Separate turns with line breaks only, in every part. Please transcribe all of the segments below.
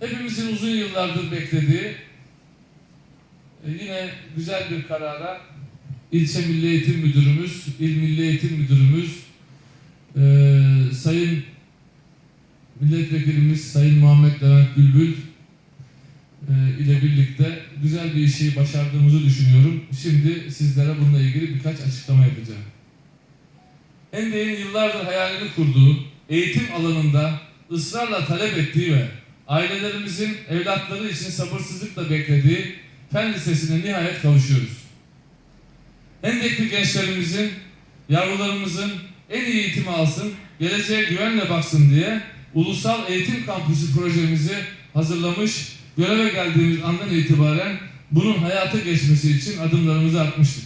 hepimizin uzun yıllardır beklediği e, yine güzel bir karara ilçe Milli Eğitim Müdürümüz, İl Milli Eğitim Müdürümüz, e, Sayın Milletvekilimiz Sayın Muhammed Levent Bülbül e, ile birlikte güzel bir işi başardığımızı düşünüyorum. Şimdi sizlere bununla ilgili birkaç açıklama yapacağım. Hendek'in yıllardır hayalini kurduğu, eğitim alanında ısrarla talep ettiği ve ailelerimizin evlatları için sabırsızlıkla beklediği Fen Lisesi'ne nihayet kavuşuyoruz. Hendekli gençlerimizin, yavrularımızın en iyi eğitimi alsın, geleceğe güvenle baksın diye Ulusal Eğitim Kampüsü projemizi hazırlamış, göreve geldiğimiz andan itibaren bunun hayata geçmesi için adımlarımızı atmıştık.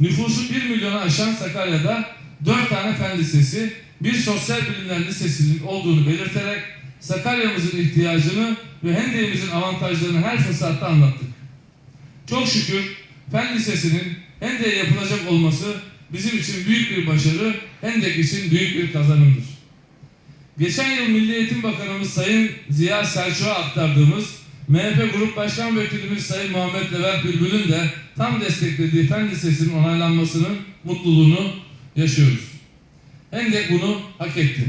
Nüfusu 1 milyonu aşan Sakarya'da 4 tane fen lisesi, bir sosyal bilimler lisesinin olduğunu belirterek Sakarya'mızın ihtiyacını ve Hendek'imizin avantajlarını her fırsatta anlattık. Çok şükür Fen Lisesi'nin Hendek'e yapılacak olması bizim için büyük bir başarı, Hendek için büyük bir kazanımdır. Geçen yıl Milli Eğitim Bakanımız Sayın Ziya Selçuk'a aktardığımız MHP Grup Başkan Vekilimiz Sayın Muhammed Levent Bülbül'ün de tam desteklediği Fen Lisesi'nin onaylanmasının mutluluğunu yaşıyoruz. Hendek bunu hak etti.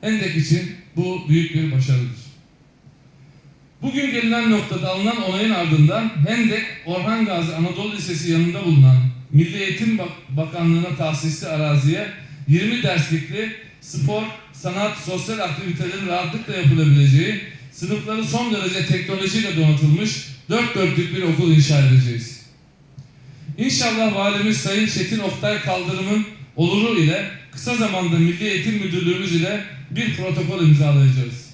Hendek için bu büyük bir başarıdır. Bugün gelinen noktada alınan onayın ardından Hendek Orhan Gazi Anadolu Lisesi yanında bulunan Milli Eğitim Bak- Bakanlığı'na tahsisli araziye 20 derslikli spor, sanat, sosyal aktivitelerin rahatlıkla yapılabileceği, sınıfları son derece teknolojiyle donatılmış dört dörtlük bir okul inşa edeceğiz. İnşallah Valimiz Sayın Çetin Oktay Kaldırım'ın oluru ile kısa zamanda Milli Eğitim Müdürlüğümüz ile bir protokol imzalayacağız.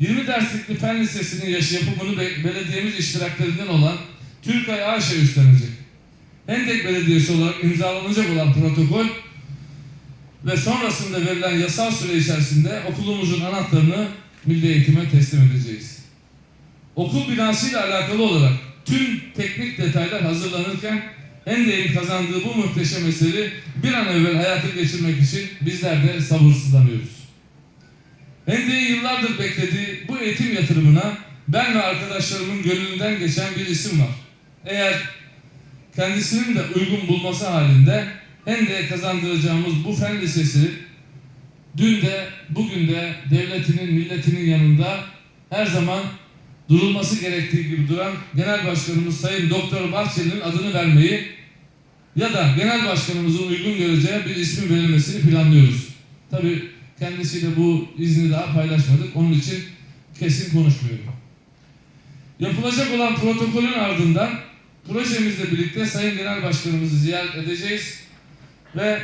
20 derslikli fen lisesinin yaş yapımını be- belediyemiz iştiraklerinden olan Türkay AŞ üstlenecek. Hendek Belediyesi olarak imzalanacak olan protokol ve sonrasında verilen yasal süre içerisinde okulumuzun anahtarını Milli Eğitim'e teslim edeceğiz. Okul binasıyla alakalı olarak tüm teknik detaylar hazırlanırken Hendek'in kazandığı bu muhteşem eseri bir an evvel hayata geçirmek için bizler de sabırsızlanıyoruz. Hendek'in yıllardır beklediği bu eğitim yatırımına ben ve arkadaşlarımın gönlünden geçen bir isim var. Eğer kendisinin de uygun bulması halinde Hendek'e kazandıracağımız bu fen lisesi dün de bugün de devletinin, milletinin yanında her zaman durulması gerektiği gibi duran Genel Başkanımız Sayın Doktor Bahçeli'nin adını vermeyi ya da Genel Başkanımızın uygun göreceği bir ismi verilmesini planlıyoruz. Tabii kendisiyle bu izni daha paylaşmadık. Onun için kesin konuşmuyorum. Yapılacak olan protokolün ardından projemizle birlikte Sayın Genel Başkanımızı ziyaret edeceğiz ve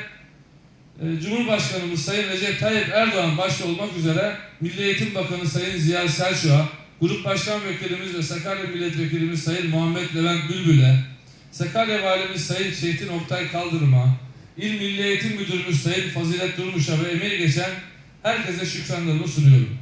e, Cumhurbaşkanımız Sayın Recep Tayyip Erdoğan başta olmak üzere Milli Eğitim Bakanı Sayın Ziya Selçuk'a, Grup Başkan Vekilimiz ve Sakarya Milletvekilimiz Sayın Muhammed Levent Bülbül'e, Sakarya Valimiz Sayın Çetin Oktay Kaldırım'a, İl Milli Eğitim Müdürümüz Sayın Fazilet Durmuş'a ve emeği geçen herkese şükranlarımı sunuyorum.